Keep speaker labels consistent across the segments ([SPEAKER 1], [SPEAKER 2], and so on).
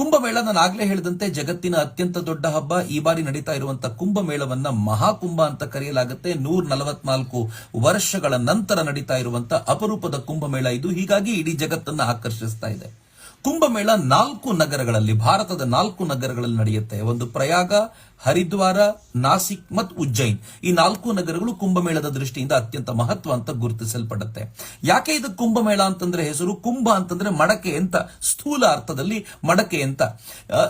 [SPEAKER 1] ಕುಂಭಮೇಳ ನಾನು ಆಗ್ಲೇ ಹೇಳಿದಂತೆ ಜಗತ್ತಿನ ಅತ್ಯಂತ ದೊಡ್ಡ ಹಬ್ಬ ಈ ಬಾರಿ ನಡೀತಾ ಇರುವಂತ ಕುಂಭಮೇಳವನ್ನ ಮಹಾಕುಂಭ ಅಂತ ಕರೆಯಲಾಗುತ್ತೆ. ನೂರ ನಲವತ್ನಾಲ್ಕು ವರ್ಷಗಳ ನಂತರ ನಡೀತಾ ಇರುವಂತ ಅಪರೂಪದ ಕುಂಭಮೇಳ ಇದು. ಹೀಗಾಗಿ ಇಡೀ ಜಗತ್ತನ್ನ ಆಕರ್ಷಿಸ್ತಾ ಇದೆ. ಕುಂಭಮೇಳ ನಾಲ್ಕು ನಗರಗಳಲ್ಲಿ, ಭಾರತದ ನಾಲ್ಕು ನಗರಗಳಲ್ಲಿ ನಡೆಯುತ್ತೆ. ಒಂದು ಪ್ರಯಾಗ, ಹರಿದ್ವಾರ, ನಾಸಿಕ್ ಮತ್ತು ಉಜ್ಜೈನ್ ಈ ನಾಲ್ಕು ನಗರಗಳು ಕುಂಭಮೇಳದ ದೃಷ್ಟಿಯಿಂದ ಅತ್ಯಂತ ಮಹತ್ವ ಅಂತ ಗುರುತಿಸಲ್ಪಡುತ್ತೆ. ಯಾಕೆ ಇದು ಕುಂಭಮೇಳ ಅಂತಂದ್ರೆ ಹೆಸರು? ಕುಂಭ ಅಂತಂದ್ರೆ ಮಡಕೆ ಅಂತ, ಸ್ಥೂಲ ಅರ್ಥದಲ್ಲಿ ಮಡಕೆ ಅಂತ.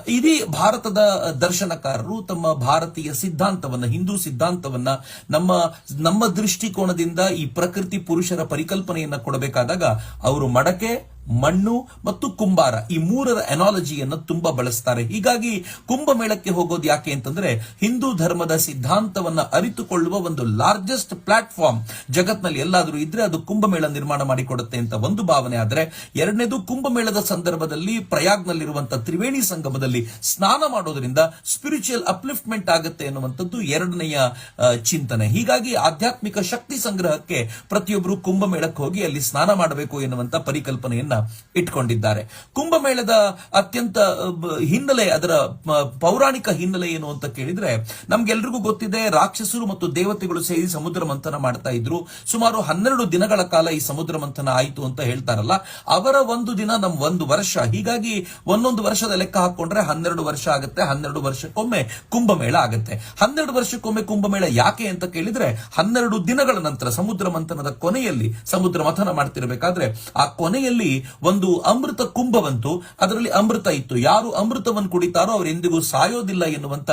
[SPEAKER 1] ಇಡೀ ಭಾರತದ ದರ್ಶನಕಾರರು ತಮ್ಮ ಭಾರತೀಯ ಸಿದ್ಧಾಂತವನ್ನ, ಹಿಂದೂ ಸಿದ್ಧಾಂತವನ್ನ, ನಮ್ಮ ನಮ್ಮ ದೃಷ್ಟಿಕೋನದಿಂದ ಈ ಪ್ರಕೃತಿ ಪುರುಷರ ಪರಿಕಲ್ಪನೆಯನ್ನ ಕೊಡಬೇಕಾದಾಗ, ಅವರು ಮಡಕೆ ಮಣ್ಣು ಮತ್ತು ಕುಂಬಾರ ಈ ಮೂರರ ಎನಾಲಜಿಯನ್ನು ತುಂಬಾ ಬಳಸ್ತಾರೆ. ಹೀಗಾಗಿ ಕುಂಭಮೇಳಕ್ಕೆ ಹೋಗೋದು ಯಾಕೆ ಅಂತಂದ್ರೆ ಹಿಂದೂ ಧರ್ಮದ ಸಿದ್ಧಾಂತವನ್ನ ಅರಿತುಕೊಳ್ಳುವ ಒಂದು ಲಾರ್ಜೆಸ್ಟ್ ಪ್ಲಾಟ್ಫಾರ್ಮ್ ಜಗತ್ನಲ್ಲಿ ಎಲ್ಲಾದರೂ ಇದ್ರೆ ಅದು ಕುಂಭಮೇಳ ನಿರ್ಮಾಣ ಮಾಡಿಕೊಡುತ್ತೆ ಅಂತ ಒಂದು ಭಾವನೆ. ಆದರೆ ಎರಡನೇದು ಕುಂಭಮೇಳದ ಸಂದರ್ಭದಲ್ಲಿ ಪ್ರಯಾಗ್ನಲ್ಲಿರುವಂತಹ ತ್ರಿವೇಣಿ ಸಂಗಮದಲ್ಲಿ ಸ್ನಾನ ಮಾಡೋದ್ರಿಂದ ಸ್ಪಿರಿಚುಯಲ್ ಅಪ್ಲಿಫ್ಟ್ಮೆಂಟ್ ಆಗುತ್ತೆ ಎನ್ನುವಂಥದ್ದು ಎರಡನೆಯ ಚಿಂತನೆ. ಹೀಗಾಗಿ ಆಧ್ಯಾತ್ಮಿಕ ಶಕ್ತಿ ಸಂಗ್ರಹಕ್ಕೆ ಪ್ರತಿಯೊಬ್ಬರು ಕುಂಭಮೇಳಕ್ಕೆ ಹೋಗಿ ಅಲ್ಲಿ ಸ್ನಾನ ಮಾಡಬೇಕು ಎನ್ನುವಂತ ಪರಿಕಲ್ಪನೆಯನ್ನ ಇಟ್ಕೊಂಡಿದ್ದಾರೆ ಕುಂಭಮೇಳದ ಅತ್ಯಂತ ಹಿನ್ನೆಲೆ, ಅದರ ಪೌರಾಣಿಕ ಹಿನ್ನೆಲೆ ಏನು ಅಂತ ಕೇಳಿದ್ರೆ, ನಮ್ಗೆಲ್ರಿಗೂ ಗೊತ್ತಿದೆ, ರಾಕ್ಷಸರು ಮತ್ತು ದೇವತೆಗಳು ಸೇರಿ ಸಮುದ್ರ ಮಂಥನ ಮಾಡ್ತಾ ಇದ್ರು. ಸುಮಾರು ಹನ್ನೆರಡು ದಿನಗಳ ಕಾಲ ಈ ಸಮುದ್ರ ಮಂಥನ ಆಯಿತು ಅಂತ ಹೇಳ್ತಾರಲ್ಲ, ಅವರ ಒಂದು ದಿನ ನಮ್ ಒಂದು ವರ್ಷ. ಹೀಗಾಗಿ ಒಂದೊಂದು ವರ್ಷದ ಲೆಕ್ಕ ಹಾಕೊಂಡ್ರೆ ಹನ್ನೆರಡು ವರ್ಷ ಆಗುತ್ತೆ, ಹನ್ನೆರಡು ವರ್ಷಕ್ಕೊಮ್ಮೆ ಕುಂಭಮೇಳ ಆಗುತ್ತೆ. ಹನ್ನೆರಡು ವರ್ಷಕ್ಕೊಮ್ಮೆ ಕುಂಭಮೇಳ ಯಾಕೆ ಅಂತ ಕೇಳಿದ್ರೆ, ಹನ್ನೆರಡು ದಿನಗಳ ನಂತರ ಸಮುದ್ರ ಮಂಥನದ ಕೊನೆಯಲ್ಲಿ ಸಮುದ್ರ ಮಥನ ಮಾಡ್ತಿರಬೇಕಾದ್ರೆ, ಆ ಕೊನೆಯಲ್ಲಿ ಒಂದು ಅಮೃತ ಕುಂಭ ಬಂತು ಅದರಲ್ಲಿ ಅಮೃತ ಇತ್ತು. ಯಾರು ಅಮೃತವನ್ನು ಕುಡಿತಾರೋ ಅವರು ಎಂದಿಗೂ ಸಾಯೋದಿಲ್ಲ ಎನ್ನುವಂತ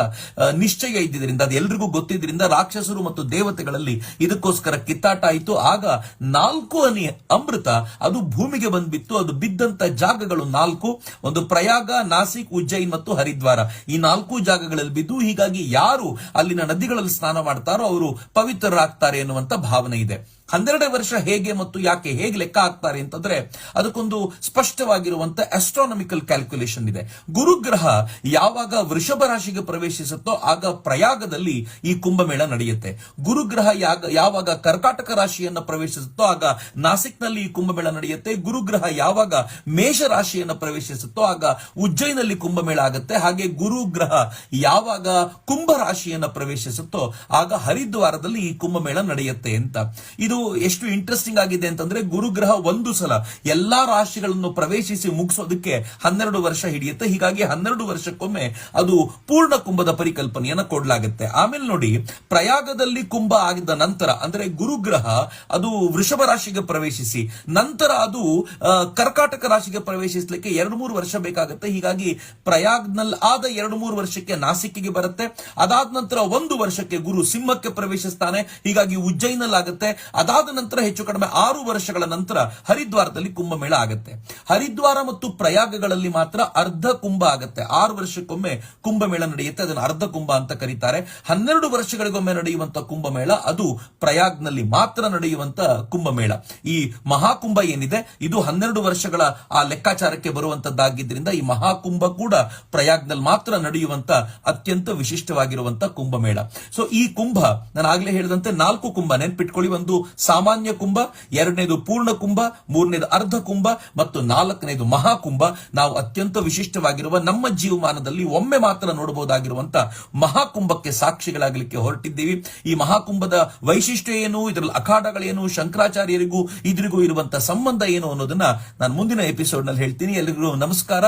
[SPEAKER 1] ನಿಶ್ಚಯ ಇದ್ದಿದ್ರಿಂದ ಅದು ಎಲ್ರಿಗೂ ಗೊತ್ತಿದ್ರಿಂದ ರಾಕ್ಷಸರು ಮತ್ತು ದೇವತೆಗಳಲ್ಲಿ ಇದಕ್ಕೋಸ್ಕರ ಕಿತ್ತಾಟ ಆಯಿತು. ಆಗ ನಾಲ್ಕು ಅನಿ ಅಮೃತ, ಅದು ಭೂಮಿಗೆ ಬಂದ್ಬಿತ್ತು. ಅದು ಬಿದ್ದಂತ ಜಾಗಗಳು ನಾಲ್ಕು. ಒಂದು ಪ್ರಯಾಗ, ನಾಸಿಕ್ ಉಜ್ಜೈನ್ ಮತ್ತು ಹರಿದ್ವಾರ. ಈ ನಾಲ್ಕು ಜಾಗಗಳಲ್ಲಿ ಬಿದ್ದು ಹೀಗಾಗಿ ಯಾರು ಅಲ್ಲಿನ ನದಿಗಳಲ್ಲಿ ಸ್ನಾನ ಮಾಡ್ತಾರೋ ಅವರು ಪವಿತ್ರರಾಗ್ತಾರೆ ಎನ್ನುವಂತ ಭಾವನೆ ಇದೆ. ಹನ್ನೆರಡೇ ವರ್ಷ ಹೇಗೆ ಮತ್ತು ಯಾಕೆ ಹೇಗೆ ಲೆಕ್ಕ ಹಾಕ್ತಾರೆ ಅಂತಂದ್ರೆ ಅದಕ್ಕೊಂದು ಸ್ಪಷ್ಟವಾಗಿರುವಂತ ಅಸ್ಟ್ರಾನಮಿಕಲ್ ಕ್ಯಾಲ್ಕುಲೇಷನ್ ಇದೆ. ಗುರುಗ್ರಹ ಯಾವಾಗ ವೃಷಭ ರಾಶಿಗೆ ಪ್ರವೇಶಿಸುತ್ತೋ ಆಗ ಪ್ರಯಾಗದಲ್ಲಿ ಈ ಕುಂಭಮೇಳ ನಡೆಯುತ್ತೆ. ಗುರುಗ್ರಹ ಯಾವಾಗ ಕರ್ಕಾಟಕ ರಾಶಿಯನ್ನ ಪ್ರವೇಶಿಸುತ್ತೋ ಆಗ ನಾಸಿಕ್ನಲ್ಲಿ ಈ ಕುಂಭಮೇಳ ನಡೆಯುತ್ತೆ. ಗುರುಗ್ರಹ ಯಾವಾಗ ಮೇಷ ರಾಶಿಯನ್ನ ಪ್ರವೇಶಿಸುತ್ತೋ ಆಗ ಉಜ್ಜೈನಲ್ಲಿ ಕುಂಭಮೇಳ ಆಗುತ್ತೆ. ಹಾಗೆ ಗುರುಗ್ರಹ ಯಾವಾಗ ಕುಂಭ ರಾಶಿಯನ್ನ ಪ್ರವೇಶಿಸುತ್ತೋ ಆಗ ಹರಿದ್ವಾರದಲ್ಲಿ ಈ ಕುಂಭಮೇಳ ನಡೆಯುತ್ತೆ ಅಂತ. ಇದು ಎಷ್ಟು ಇಂಟ್ರೆಸ್ಟಿಂಗ್ ಆಗಿದೆ ಅಂತಂದ್ರೆ ಗುರುಗ್ರಹ ಒಂದು ಸಲ ಎಲ್ಲಾ ರಾಶಿಗಳನ್ನು ಪ್ರವೇಶಿಸಿ ಮುಗಿಸೋದಕ್ಕೆ ಹನ್ನೆರಡು ವರ್ಷ ಹಿಡಿಯುತ್ತೆ. ಹೀಗಾಗಿ ಹನ್ನೆರಡು ವರ್ಷಕ್ಕೊಮ್ಮೆ ಅದು ಪೂರ್ಣ ಕುಂಭದ ಪರಿಕಲ್ಪನೆಯನ್ನು ಕೊಡಲಾಗುತ್ತೆ. ಆಮೇಲೆ ನೋಡಿ, ಪ್ರಯಾಗದಲ್ಲಿ ಕುಂಭ ಆಗಿದ ನಂತರ, ಅಂದ್ರೆ ಗುರುಗ್ರಹ ಅದು ವೃಷಭ ರಾಶಿಗೆ ಪ್ರವೇಶಿಸಿ, ನಂತರ ಅದು ಕರ್ಕಾಟಕ ರಾಶಿಗೆ ಪ್ರವೇಶಿಸಲಿಕ್ಕೆ ಎರಡು ಮೂರು ವರ್ಷ ಬೇಕಾಗುತ್ತೆ. ಹೀಗಾಗಿ ಪ್ರಯಾಗ್ನಲ್ಲಿ ಆದ ಎರಡು ಮೂರು ವರ್ಷಕ್ಕೆ ನಾಸಿಕ್ಕಿಗೆ ಬರುತ್ತೆ. ಅದಾದ ನಂತರ ಒಂದು ವರ್ಷಕ್ಕೆ ಗುರು ಸಿಂಹಕ್ಕೆ ಪ್ರವೇಶಿಸ್ತಾನೆ. ಹೀಗಾಗಿ ಉಜ್ಜೈನಲ್ಲಿ ಆಗುತ್ತೆ ಅದಾದ ನಂತರ ಹೆಚ್ಚು ಕಡಿಮೆ ಆರು ವರ್ಷಗಳ ನಂತರ ಹರಿದ್ವಾರದಲ್ಲಿ ಕುಂಭಮೇಳ ಆಗುತ್ತೆ. ಹರಿದ್ವಾರ ಮತ್ತು ಪ್ರಯಾಗಗಳಲ್ಲಿ ಮಾತ್ರ ಅರ್ಧ ಕುಂಭ ಆಗುತ್ತೆ. ಆರು ವರ್ಷಕ್ಕೊಮ್ಮೆ ಕುಂಭಮೇಳ ನಡೆಯುತ್ತೆ. ಅದನ್ನು ಅರ್ಧ ಕುಂಭ ಅಂತ ಕರೀತಾರೆ. ಹನ್ನೆರಡು ವರ್ಷಗಳಿಗೊಮ್ಮೆ ನಡೆಯುವಂತಹ ಕುಂಭಮೇಳ ಅದು ಪ್ರಯಾಗ್ನಲ್ಲಿ ಮಾತ್ರ ನಡೆಯುವಂತಹ ಕುಂಭಮೇಳ. ಈ ಮಹಾಕುಂಭ ಏನಿದೆ? ಇದು ಹನ್ನೆರಡು ವರ್ಷಗಳ ಆ ಲೆಕ್ಕಾಚಾರಕ್ಕೆ ಬರುವಂತದ್ದಾಗಿದ್ದರಿಂದ ಈ ಮಹಾಕುಂಭ ಕೂಡ ಪ್ರಯಾಗ್ನಲ್ಲಿ ಮಾತ್ರ ನಡೆಯುವಂತ ಅತ್ಯಂತ ವಿಶಿಷ್ಟವಾಗಿರುವಂತಹ ಕುಂಭಮೇಳ. ಸೊ ಈ ಕುಂಭ ನಾನು ಆಗ್ಲೇ ಹೇಳಿದಂತೆ ನಾಲ್ಕು ಕುಂಭ ನೆನ್ಪಿಟ್ಕೊಳ್ಳಿ. ಒಂದು ಸಾಮಾನ್ಯ ಕುಂಭ, ಎರಡನೇದು ಪೂರ್ಣ ಕುಂಭ, ಮೂರನೇದು ಅರ್ಧ ಕುಂಭ ಮತ್ತು ನಾಲ್ಕನೇದು ಮಹಾಕುಂಭ ನಾವು ಅತ್ಯಂತ ವಿಶಿಷ್ಟವಾಗಿರುವ ನಮ್ಮ ಜೀವಮಾನದಲ್ಲಿ ಒಮ್ಮೆ ಮಾತ್ರ ನೋಡಬಹುದಾಗಿರುವಂತಹ ಮಹಾಕುಂಭಕ್ಕೆ ಸಾಕ್ಷಿಗಳಾಗಲಿಕ್ಕೆ ಹೊರಟಿದ್ದೀವಿ. ಈ ಮಹಾಕುಂಭದ ವೈಶಿಷ್ಟ್ಯ ಏನು, ಇದರಲ್ಲಿ ಅಖಾಡಗಳೇನು ಶಂಕರಾಚಾರ್ಯರಿಗೂ ಇದ್ರಿಗೂ ಇರುವಂತಹ ಸಂಬಂಧ ಏನು ಅನ್ನೋದನ್ನ ನಾನು ಮುಂದಿನ ಎಪಿಸೋಡ್ನಲ್ಲಿ ಹೇಳ್ತೀನಿ. ಎಲ್ಲರಿಗೂ ನಮಸ್ಕಾರ.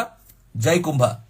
[SPEAKER 1] ಜೈ ಕುಂಭ.